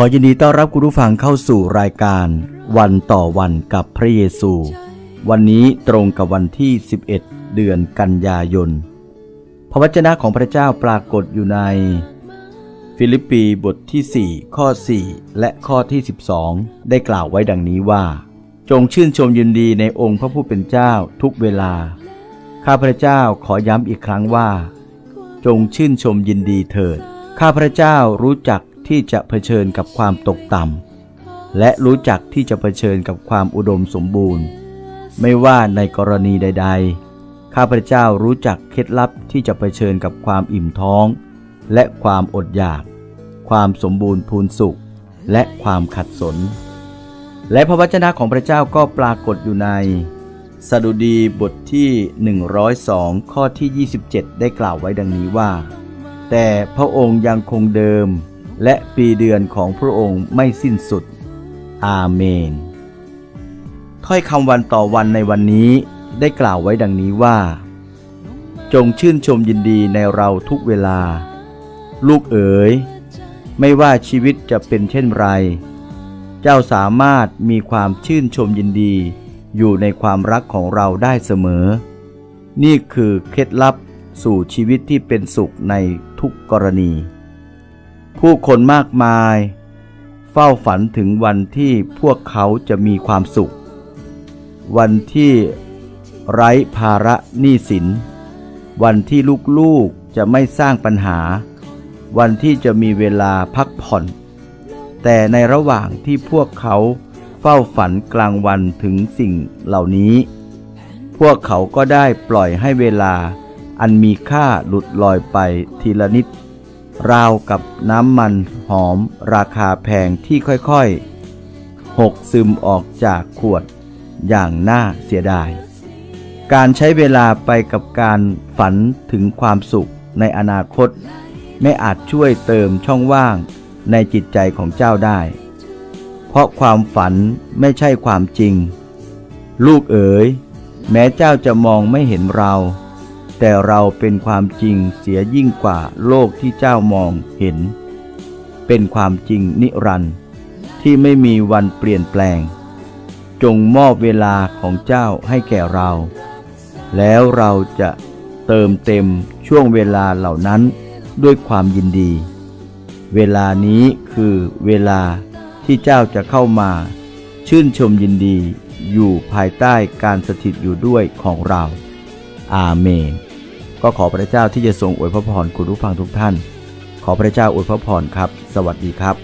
ขอยินดีต้อนรับคุณผู้ฟังเข้าสู่รายการ วันต่อวันกับพระเยซู วันนี้ตรงกับวันที่ 11 เดือนกันยายน พระวจนะของพระเจ้าปรากฏอยู่ใน ฟิลิปปีบทที่ 4 ข้อ 4 และข้อที่ 12 ได้กล่าวไว้ดังนี้ว่า จงชื่นชมยินดีในองค์พระผู้เป็นเจ้าทุกเวลา ข้าพระเจ้าขอย้ำอีกครั้งว่า จงชื่นชมยินดีเถิด ข้าพระเจ้ารู้จัก ที่จะเผชิญกับความตกต่ำและรู้จักที่จะเผชิญกับความอุดมสมบูรณ์ ไม่ว่าในกรณีใด ๆ ข้าพระเจ้ารู้จักเคล็ดลับที่จะเผชิญกับความอิ่มท้อง และความอดอยาก ความสมบูรณ์พูนสุข และความขัดสน และพระวจนะของพระเจ้าก็ปรากฏอยู่ในสดุดีบทที่ 102 ข้อที่ 27 ได้กล่าวไว้ดังนี้ว่า แต่พระองค์ยังคงเดิม และปีเดือนของพระองค์ไม่สิ้นสุด อาเมน ถ้อยคำวันต่อวันในวันนี้ได้กล่าวไว้ดังนี้ว่า จงชื่นชมยินดีในเราทุกเวลา ลูกเอ๋ย ไม่ว่าชีวิตจะเป็นเช่นไร เจ้าสามารถมีความชื่นชมยินดีอยู่ในความรักของเราได้เสมอ นี่คือเคล็ดลับสู่ชีวิตที่เป็นสุขในทุกกรณี ผู้คนมากมาย เฝ้าฝันถึงวันที่พวกเขาจะมีความสุข วันที่ไร้ภาระหนี้สิน วันที่ลูกๆจะไม่สร้างปัญหา วันที่จะมีเวลาพักผ่อน แต่ในระหว่างที่พวกเขาเฝ้าฝันกลางวันถึงสิ่งเหล่านี้ พวกเขาก็ได้ปล่อยให้เวลาอันมีค่าหลุดลอยไปทีละนิด ราวกับน้ำมันหอมราคาแพงที่ค่อยๆ หกซึมออกจากขวดอย่างน่าเสียดาย การใช้เวลาไปกับการฝันถึงความสุขในอนาคต ไม่อาจช่วยเติมช่องว่างในจิตใจของเจ้าได้ เพราะความฝันไม่ใช่ความจริง ลูกเอ๋ย แม้เจ้าจะมองไม่เห็นเรา แต่เราเป็นความจริงเสียยิ่งกว่าโลกที่เจ้ามองเห็น เป็นความจริงนิรันดร์ที่ไม่มีวันเปลี่ยนแปลง จงมอบเวลาของเจ้าให้แก่เรา แล้วเราจะเติมเต็มช่วงเวลาเหล่านั้นด้วยความยินดี เวลานี้คือเวลาที่เจ้าจะเข้ามา ชื่นชมยินดีอยู่ภายใต้การสถิตอยู่ด้วยของเรา อาเมน ก็ขอพระเจ้าที่จะทรงอวยพระพรคุณผู้ฟังทุกท่าน ขอพระเจ้าอวยพระพรครับ สวัสดีครับ